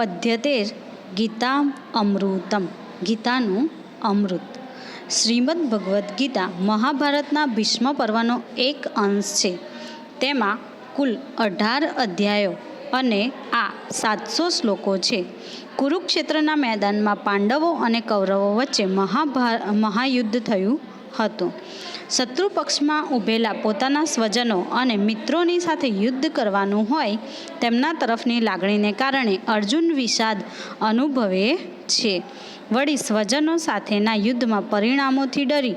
પદ્યતેર ગીતા અમૃતમ. ગીતાનું અમૃત. શ્રીમદ ભગવદ્ ગીતા મહાભારતના ભીષ્મ પર્વનો એક અંશ છે. તેમાં કુલ અઢાર અધ્યાયો અને આ સાતસો શ્લોકો છે. કુરુક્ષેત્રના મેદાનમાં પાંડવો અને કૌરવો વચ્ચે મહાભા, મહાયુદ્ધ થયું હતું. શત્રુ પક્ષમાં ઊભેલા પોતાના સ્વજનો અને મિત્રોની સાથે યુદ્ધ કરવાનું હોય તેમના તરફની લાગણીને કારણે અર્જુન વિષાદ અનુભવે છે. વળી સ્વજનો સાથેના યુદ્ધમાં પરિણામોથી ડરી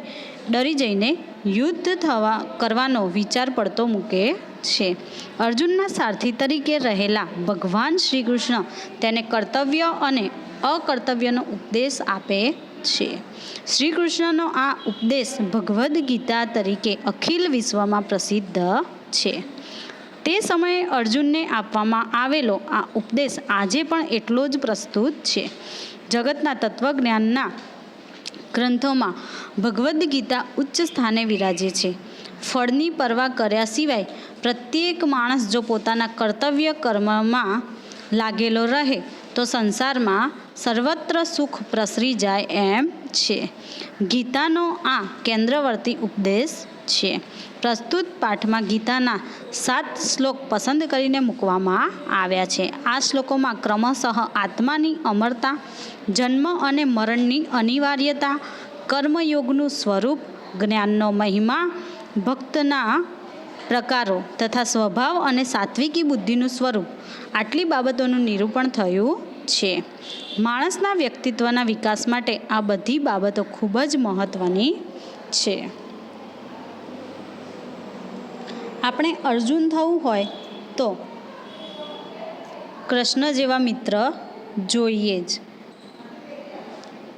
ડરી જઈને યુદ્ધ થવા, કરવાનો વિચાર પડતો મૂકે છે. અર્જુનના સારથી તરીકે રહેલા ભગવાન શ્રી કૃષ્ણ તેને કર્તવ્ય અને અકર્તવ્યનો ઉપદેશ આપે છે. શ્રી કૃષ્ણનો આ ઉપદેશ ભગવદ્ ગીતા તરીકે અખિલ વિશ્વમાં પ્રસિદ્ધ છે. તે સમયે અર્જુનને આપવામાં આવેલો આ ઉપદેશ આજે પણ એટલો જ પ્રસ્તુત છે. જગતના તત્વજ્ઞાનના ગ્રંથોમાં ભગવદ્ ગીતા ઉચ્ચ સ્થાને વિરાજે છે. ફળની પરવા કર્યા સિવાય પ્રત્યેક માણસ જો પોતાના કર્તવ્ય કર્મમાં લાગેલો રહે તો સંસારમાં સર્વત્ર સુખ પ્રસરી જાય એમ છે. ગીતાનો આ કેન્દ્રવર્તી ઉપદેશ છે. પ્રસ્તુત પાઠમાં ગીતાના સાત શ્લોક પસંદ કરીને મૂકવામાં આવ્યા છે. આ શ્લોકોમાં ક્રમશઃ આત્માની અમરતા, જન્મ અને મરણની અનિવાર્યતા, કર્મયોગનું સ્વરૂપ, જ્ઞાનનો મહિમા, ભક્તના પ્રકારો તથા સ્વભાવ અને સાત્વિકી બુદ્ધિનું સ્વરૂપ આટલી બાબતોનું નિરૂપણ થયું છે. માણસના વ્યક્તિત્વના વિકાસ માટે આ બધી બાબતો ખૂબ જ મહત્ત્વની છે. આપણે અર્જુન થવું હોય તો કૃષ્ણ જેવા મિત્ર જોઈએ જ.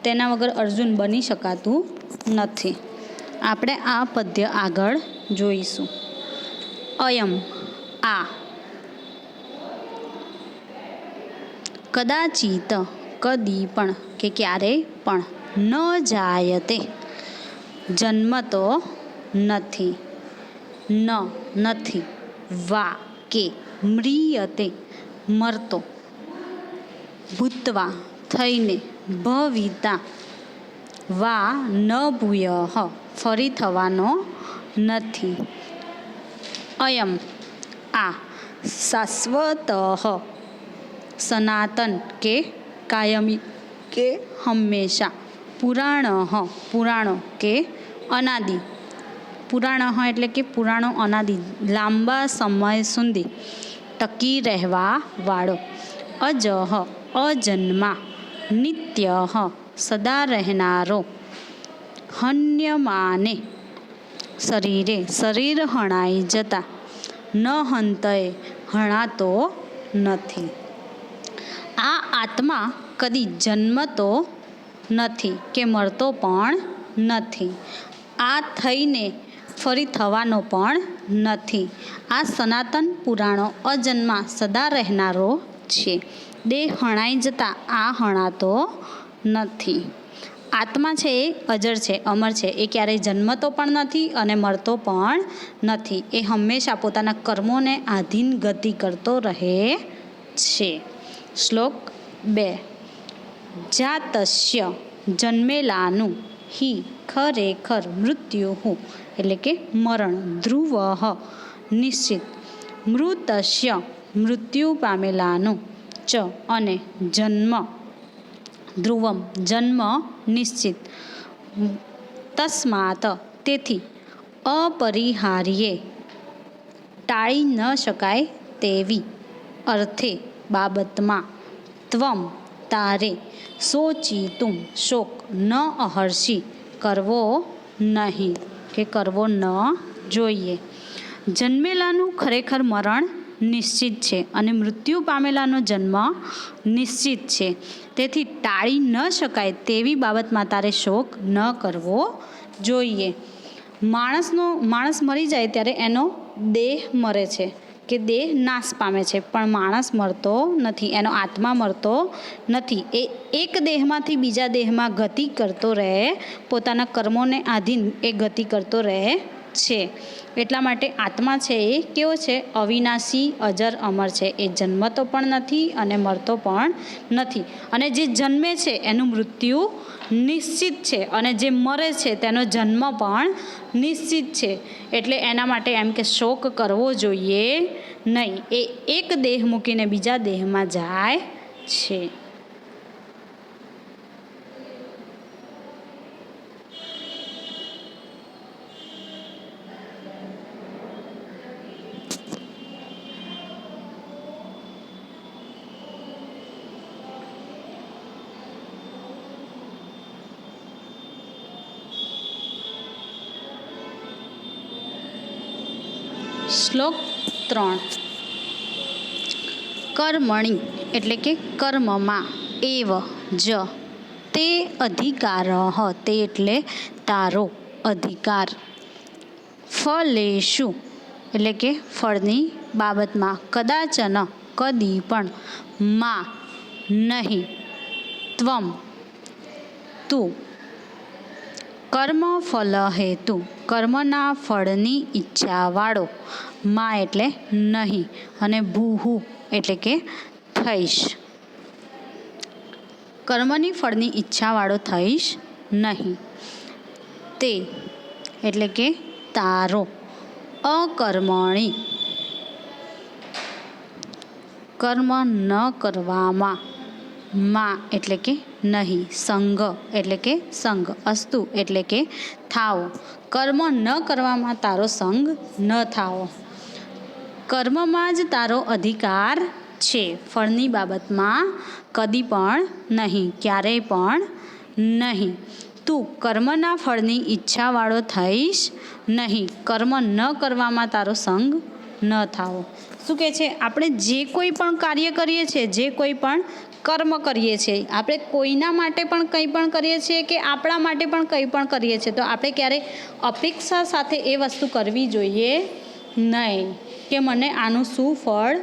તેના વગર અર્જુન બની શકાતું નથી. આપણે આ પદ્ય આગળ જોઈશું. અયમ આ કદાચિત કદી પણ કે ક્યારેય પણ ન જાયતે જન્મતો નથી, ન નથી, વા કે મ્રિયતે મરતો. ભૂતવા થઈને ભવિતા, વા ન ભૂય ફરી થવાનો નથી. અયમ આ શાશ્વત સનાતન કે કાયમી કે હંમેશા પુરાણ પુરાણો કે અનાદિ પુરાણ એટલે કે પુરાણો અનાદિ લાંબા સમય સુધી ટકી રહેવા વાળો અજહ અજન્મા નિત્ય સદા રહેનારો હન્યમાને શરીરે શરીર હણાઈ જતા ન હંતએ હણાતો નથી આ આત્મા કદી જન્મતો નથી કે મરતો પણ નથી. આ થઈને ફરી થવાનો પણ નથી. આ સનાતન પુરાણો અજન્મા સદા રહેનારો છે. દેહ હણાઈ જતા આ હણાતો નથી. આત્મા છે એ અજર છે, અમર છે. એ ક્યારેય જન્મતો પણ નથી અને મરતો પણ નથી. એ હંમેશા પોતાના કર્મોને આધીન ગતિ કરતો રહે છે. શ્લોક બે. જાતસ્ય જન્મેલાનું. હિ ખરેખર મૃત્યુ એટલે કે મરણ ધ્રુવ. નિશ્ચિત. મૃતસ્ય મૃત્યુ પામેલાનું. ચ અને જન્મ. ધ્રુવમ જન્મ નિશ્ચિત. તસ્માત તેથી અપરિહાર્યે ટાળી ન શકાય તેવી. અર્થે બાબતમાં. ત્વમ, તારે સોચિતું શોક ન અહર્ષી કરવો નહીં કે કરવો ન જોઈએ. જન્મેલાનું ખરેખર મરણ નિશ્ચિત છે અને મૃત્યુ પામેલાનો જન્મ નિશ્ચિત છે. તેથી ટાળી ન શકાય તેવી બાબતમાં તારે શોક ન કરવો જોઈએ. માણસનો, માણસ મરી જાય ત્યારે એનો દેહ મરે છે. કે દેહ નાશ પામે છે, પણ માણસ મરતો નથી, એનો આત્મા મરતો નથી. એ એક દેહમાંથી બીજા દેહમાં ગતિ કરતો રહે, પોતાના કર્મોને આધીન એ ગતિ કરતો રહે છે. એટલા માટે આત્મા છે એ કેવો છે? અવિનાશી, અજર, અમર છે. એ જન્મતો પણ નથી અને મરતો પણ નથી. અને જે જન્મે છે એનું મૃત્યુ નિશ્ચિત છે અને જે મરે છે તેનો જન્મ પણ નિશ્ચિત છે. એટલે એના માટે એમ કે શોક કરવો જોઈએ નહીં. એ એક દેહ મૂકીને બીજા દેહમાં જાય છે. શ્લોક ત્રણ. કર્મણી એટલે કે કર્મમાં એવ જ. તે અધિકાર તે એટલે તારો અધિકાર. ફલેશુ એટલે કે ફળની બાબતમાં કદાચન કદી પણ. માં નહીં. ત્વમ. તું કર્મ ફલ હેતુ કર્મના ફળની ઈચ્છાવાળો. માં એટલે નહીં અને ભૂહુ એટલે કે થઈશ. કર્મની ફળની ઈચ્છાવાળો થઈશ નહીં. તે એટલે કે તારો. અકર્મણી. કર્મ ન કરવામાં. માં એટલે કે નહીં, સંગ એટલે કે સંગ, અસ્તુ એટલે કે થાવો. કર્મ ન કરવામાં તારો સંગ ન થાવો. કર્મમાં જ તારો અધિકાર છે. ફળની બાબતમાં કદી પણ નહીં, ક્યારેય પણ નહીં. તું કર્મના ફળની ઈચ્છાવાળો થઈશ નહીં. કર્મ ન કરવામાં તારો સંગ ન થાવો. શું કહે છે? આપણે જે કોઈ પણ કાર્ય કરીએ છીએ, જે કોઈ પણ કર્મ કરીએ છીએ. આપણે કોઈના માટે પણ કંઈ પણ કરીએ છીએ કે આપણા માટે પણ કંઈ પણ કરીએ છીએ. તો આપણે ક્યારે અપેક્ષા સાથે એ વસ્તુ કરવી જોઈએ નહીં કે મને આનું શું ફળ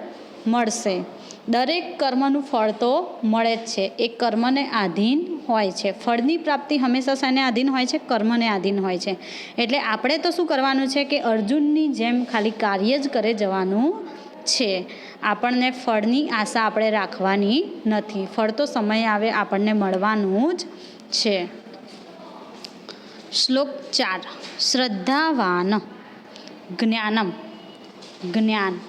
મળશે. દરેક કર્મનું ફળ તો મળે જ છે. એ કર્મને આધીન હોય છે. ફળની પ્રાપ્તિ હંમેશા શાને આધીન હોય છે? કર્મને આધીન હોય છે. એટલે આપણે તો શું કરવાનું છે કે અર્જુનની જેમ ખાલી કાર્ય જ કરે જવાનું છે. આપણને ફળની આશા આપણે રાખવાની નથી. ફળ તો સમય આવે આપણને મળવાનું જ છે. શ્લોક ચાર. શ્રદ્ધાવાન જ્ઞાનમ. જ્ઞાન.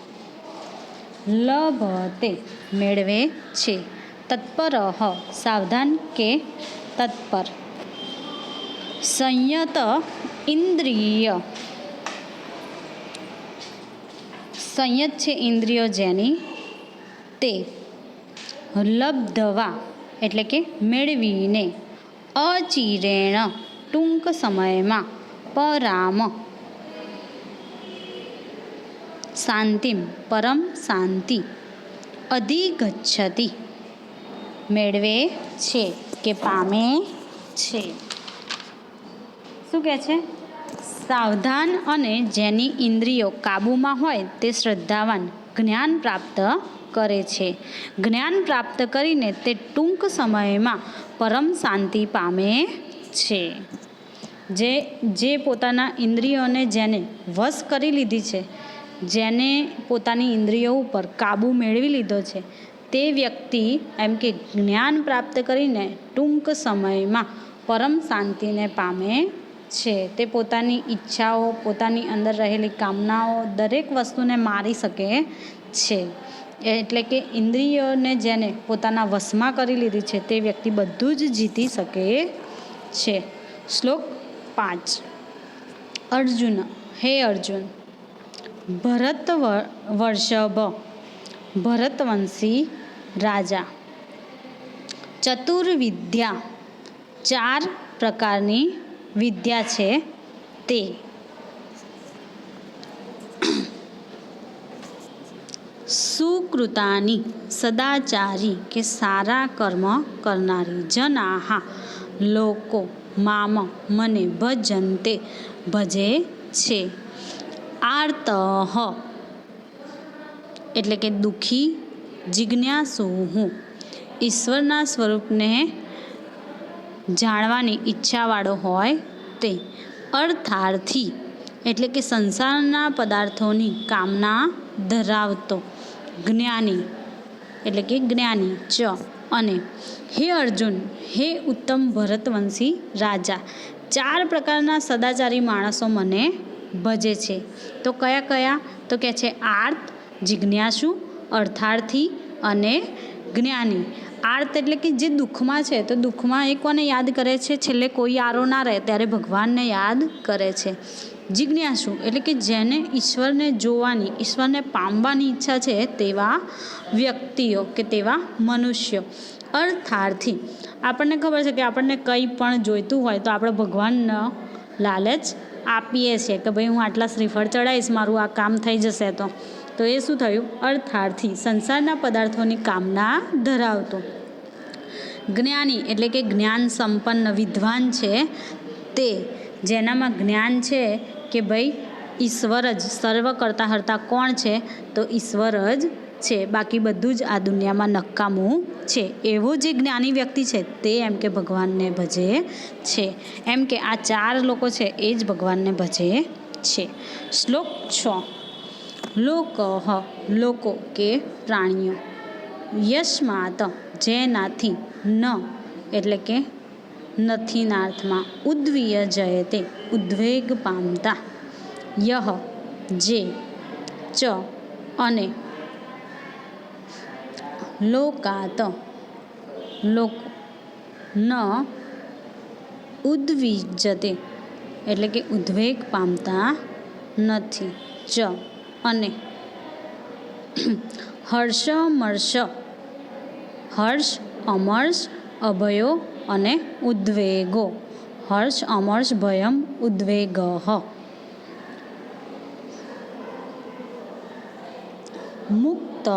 લભતે મેળવે છે. તત્પર સાવધાન કે તત્પર. સંયત ઇન્દ્રિય સંયત છે ઇન્દ્રિયો જેની તે લબ્ધવા એટલે કે મેળવીને અચિરેણ ટૂંક સમયમાં પરામ. શાંતિમ પરમ શાંતિ અધિગચ્છતી મેળવે છે કે પામે છે. શું કહે છે? સાવધાન અને જેની ઇન્દ્રિયો કાબૂમાં હોય તે શ્રદ્ધાવાન જ્ઞાન પ્રાપ્ત કરે છે. જ્ઞાન પ્રાપ્ત કરીને તે ટૂંક સમયમાં પરમ શાંતિ પામે છે. જે જે પોતાના ઇન્દ્રિયોને જેને વશ કરી લીધી છે, જેને પોતાની ઇન્દ્રિયો ઉપર કાબૂ મેળવી લીધો છે, તે વ્યક્તિ એમ કે જ્ઞાન પ્રાપ્ત કરીને ટૂંક સમયમાં પરમ શાંતિને પામે છે. તે પોતાની ઈચ્છાઓ, પોતાની અંદર રહેલી કામનાઓ દરેક વસ્તુને મારી શકે છે. એટલે કે ઇન્દ્રિયોને જેને પોતાના વશમાં કરી લીધી છે, તે વ્યક્તિ બધું જ જીતી શકે છે. શ્લોક પાંચ. અર્જુન, હે અર્જુન, ભરત વર્ષભ, ભરતવંશી રાજા, ચતુર્વિદ્યા ચાર પ્રકારની વિદ્યા છે તે સુકૃતાની સદાચારી કે સારા કર્મ કરનારી જનાહા લોકો મામ મને ભજંતે ભજે છે આર્તઃ એટલે કે દુઃખી જિજ્ઞાસુ હું ઈશ્વરના સ્વરૂપને જાણવાની ઈચ્છાવાળો હોય તે. અર્થાર્થી એટલે કે સંસારના પદાર્થોની કામના ધરાવતો. જ્ઞાની એટલે કે જ્ઞાની ચ. અને હે અર્જુન, હે ઉત્તમ ભરતવંશી રાજા, ચાર પ્રકારના સદાચારી માણસો મને ભજે છે. તો કયા કયા? તો કે છે આર્ત, જિજ્ઞાસુ, અર્થાર્થી અને જ્ઞાની આર્ત એટલે કે જે દુઃખમાં છે, તો દુઃખમાં એ કોને યાદ કરે છે? છેલ્લે કોઈ આરો ના રહે, ત્યારે ભગવાનને યાદ કરે છે. જિજ્ઞાસુ એટલે કે જેને ઈશ્વરને જોવાની, ઈશ્વરને પામવાની ઈચ્છા છે, તેવા વ્યક્તિઓ કે તેવા મનુષ્યો. અર્થાર્થી, આપણને ખબર છે કે આપણને કંઈ પણ જોઈતું હોય, તો આપણે ભગવાનનો લાલચ આપીએ છીએ કે ભાઈ હું આટલા શ્રીફળ ચડાવીશ, મારું આ કામ થઈ જશે તો. તો એ શું થયું? અર્થાર્થી, સંસારના પદાર્થોની કામના ધરાવતો. જ્ઞાની એટલે કે જ્ઞાન સંપન્ન વિદ્વાન છે તે, જેનામાં જ્ઞાન છે કે ભાઈ ઈશ્વર જ, સર્વ કરતા હરતા કોણ છે? તો ઈશ્વર જ છે. બાકી બધું જ આ દુનિયામાં નકામું છે. એવો જે જ્ઞાની વ્યક્તિ છે તે એમ કે ભગવાનને ભજે છે. એમ કે આ ચાર લોકો છે એ જ ભગવાનને ભજે છે. શ્લોક છ. લોક લોકો કે પ્રાણીઓ યસ્માત જેનાથી ન એટલે કે નથીના અર્થમાં ઉદ્વીય જયતે ઉદ્વેગ પામતા યહ જે ચ અને લોકાત લોકો ન ઉદ્વિજતે એટલે કે ઉદ્વેગ પામતા નથી ચ અને હર્ષમર્ષ હર્ષ, અમર્ષ, અભયો અને ઉદ્વેગો. હર્ષ, અમર્ષ, ભયમ, ઉદ્વેગ. મુક્ત.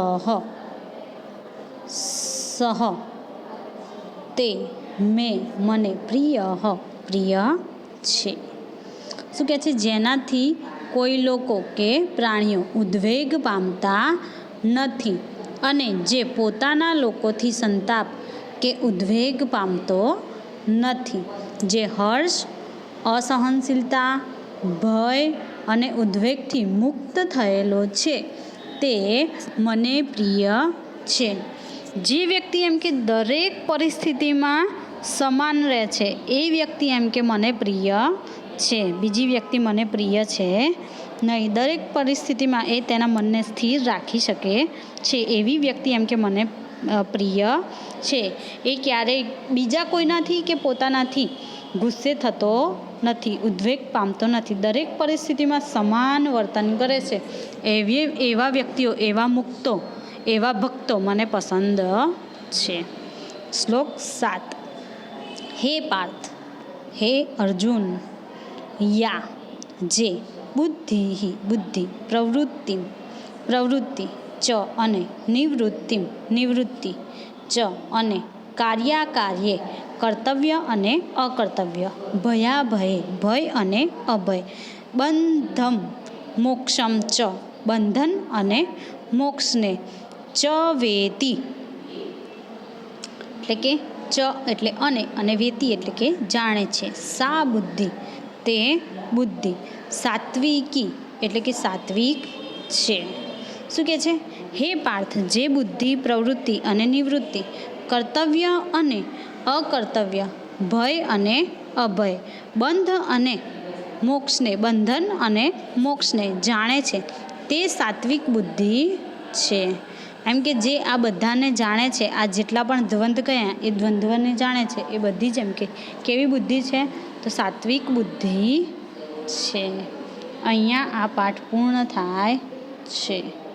સહ તે મેં, મને પ્રિય પ્રિય છે. શું કહે છે? જેનાથી કોઈ લોકો કે પ્રાણીઓ ઉદ્વેગ પામતા નથી અને જે પોતાના લોકોથી સંતાપ કે ઉદ્વેગ પામતો નથી. જે હર્ષ, અસહનશીલતા, ભય અને ઉદ્વેગથી મુક્ત થયેલો છે તે મને પ્રિય છે. જે વ્યક્તિ એમ કે દરેક પરિસ્થિતિમાં સમાન રહે છે, એ વ્યક્તિ એમ કે મને પ્રિય છે. બીજી વ્યક્તિ મને પ્રિય છે. નહીં, દરેક પરિસ્થિતિમાં એ તેના મનને સ્થિર રાખી શકે છે એવી વ્યક્તિ એમ કે મને પ્રિય છે. એ ક્યારેય બીજા કોઈનાથી કે પોતાનાથી ગુસ્સે થતો નથી, ઉદ્વેગ પામતો નથી. દરેક પરિસ્થિતિમાં સમાન વર્તન કરે છે. એવી, એવા વ્યક્તિઓ, એવા મુક્તો, એવા ભક્તો મને પસંદ છે. શ્લોક સાત. હે પાર્થ, હે અર્જુન યા, જે બુદ્ધિ બુદ્ધિ પ્રવૃત્તિ પ્રવૃત્તિ, ચ અને નિવૃત્તિ નિવૃત્તિ, ચ અને કાર્યાકાર્યે, કર્તવ્ય અને અકર્તવ્ય, ભયાભયે, ભય અને અભય, બંધમ, મોક્ષમ, ચ, બંધન અને મોક્ષને, ચ વેતી, એટલે કે ચ એટલે અને અને વેતી એટલે કે જાણે છે, સા બુદ્ધિ તે બુદ્ધિ. સાત્વિકી એટલે કે સાત્વિક છે. શું કહે છે? હે પાર્થ, જે બુદ્ધિ, પ્રવૃત્તિ અને નિવૃત્તિ, કર્તવ્ય અને અકર્તવ્ય, ભય અને અભય, બંધ અને મોક્ષને, બંધન અને મોક્ષને જાણે છે. તે સાત્વિક બુદ્ધિ છે. એમ કે જે આ બધાને જાણે છે, આ જેટલા પણ દ્વંદ્વ કયા, એ દ્વંદ્વને જાણે છે. એ બધી જ એમ કે કેવી બુદ્ધિ છે? તો સાત્વિક બુદ્ધિ છે. અહીંયા આ પાઠ પૂર્ણ થાય છે.